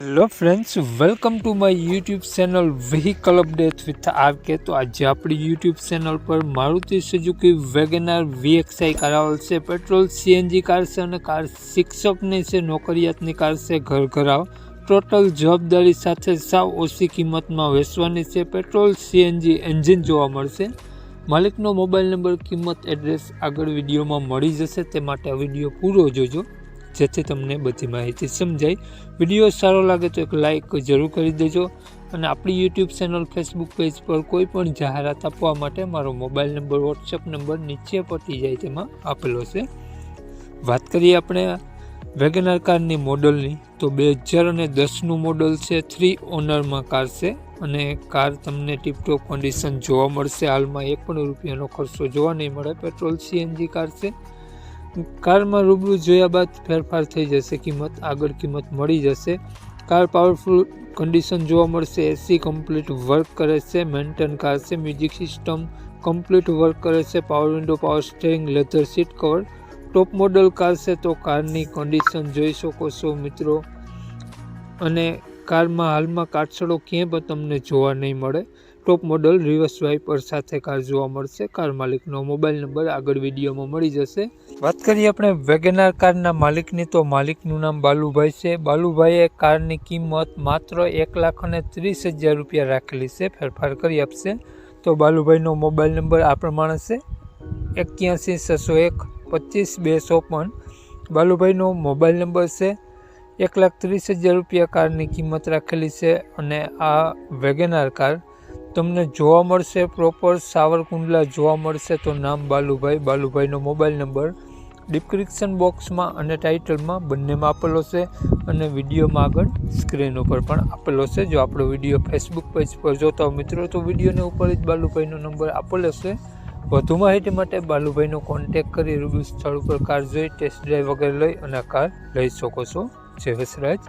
Hello friends welcome to my YouTube channel vehicle update with R K તો આજે આપણી YouTube channel પર Maruti Suzuki WagonR VXi car આવેલ છે petrol CNG car છે અને કાર શિક્ષકની છે, નોકરિયાતની કાર છે, ઘર ઘરાવ ટોટલ જવાબદારી સાથે સાવ ઓછી કિંમતમાં વેચવાની છે પેટ્રોલ સીએનજી એન્જિન જોવા મળશે. માલિકનો મોબાઈલ નંબર કિંમત એડ્રેસ આગળ વિડીયોમાં મળી જશે, તે માટે આ વીડિયો પૂરો જોજો. જેથી તમને બધી માહિતી સમજાય. વીડિયો સારો લાગે તો એક લાઈક જરૂર કરી દેજો અને આપણી યુટ્યુબ ચેનલ ફેસબુક પેજ પર કોઈ પણ જાહેરાત આપવા માટે મારો મોબાઈલ નંબર વોટ્સએપ નંબર નીચે પટી જાય તેમાં આપેલો છે. વાત કરીએ આપણે વેગનાર કારની મોડલની, તો બે હજાર અને દસનું મોડલ છે થ્રી ઓનરમાં કાર છે અને કાર તમને ટીપટોપ કન્ડિશન જોવા મળશે. હાલમાં એક પણ રૂપિયાનો ખર્ચો જોવા નહીં મળે પેટ્રોલ સીએનજી કાર છે. કારમાં રૂબરૂ જોયા બાદ ફેરફાર થઈ જશે, કિંમત આગળ કિંમત મળી જશે. કાર પાવરફુલ કન્ડિશન જોવા મળશે એસી કમ્પ્લીટ વર્ક કરે છે મેન્ટેન કાર છે મ્યુઝિક સિસ્ટમ કમ્પ્લીટ વર્ક કરે છે power window power steering leather seat cover top model car છે તો કારની કન્ડિશન જોઈ શકો છો મિત્રો. અને કારમાં હાલમાં કાઠસડો ક્યાંય પણ તમને જોવા નહીં મળે. ટોપ મોડલ રિવર્સ વાઇપર સાથે કાર જોવા મળશે. કાર માલિકનો મોબાઈલ નંબર આગળ વિડીયોમાં મળી જશે. વાત કરીએ આપણે વેગેનાર કારના માલિકની, તો માલિકનું નામ બાલુભાઈ છે. બાલુભાઈએ કારની કિંમત માત્ર એક લાખ અને ત્રીસ હજાર રૂપિયા રાખેલી છે. ફેરફાર કરી આપશે. તો બાલુભાઈનો મોબાઈલ નંબર આ પ્રમાણે છે. એક્યાસી, છસો એક, પચીસ, બે, ચોપન. બાલુભાઈનો મોબાઈલ નંબર છે. એક લાખ ત્રીસ હજાર રૂપિયા કારની કિંમત રાખેલી છે અને આ વેગેનાર કાર તમને જોવા મળશે પ્રોપર સાવરકુંડલા, જોવા મળશે તો નામ બાલુભાઈ. બાલુભાઈનો મોબાઈલ નંબર ડિસ્ક્રિપ્શન બોક્સમાં અને ટાઇટલમાં બંનેમાં આપેલો છે અને વિડીયોમાં આગળ સ્ક્રીન ઉપર પણ આપેલો છે. જો આપણો વીડિયો ફેસબુક પેજ પર જોતા હો મિત્રો, તો વિડીયોને ઉપર જ બાલુભાઈનો નંબર આપેલો છે. વધુ માહિતી માટે બાલુભાઈનો કોન્ટેક કરી રૂબરૂ સ્થળ ઉપર કાર જોઈ ટેસ્ટ ડ્રાઈવ વગેરે લઈ અને કાર લઈ શકો છો. જય વસરાજ.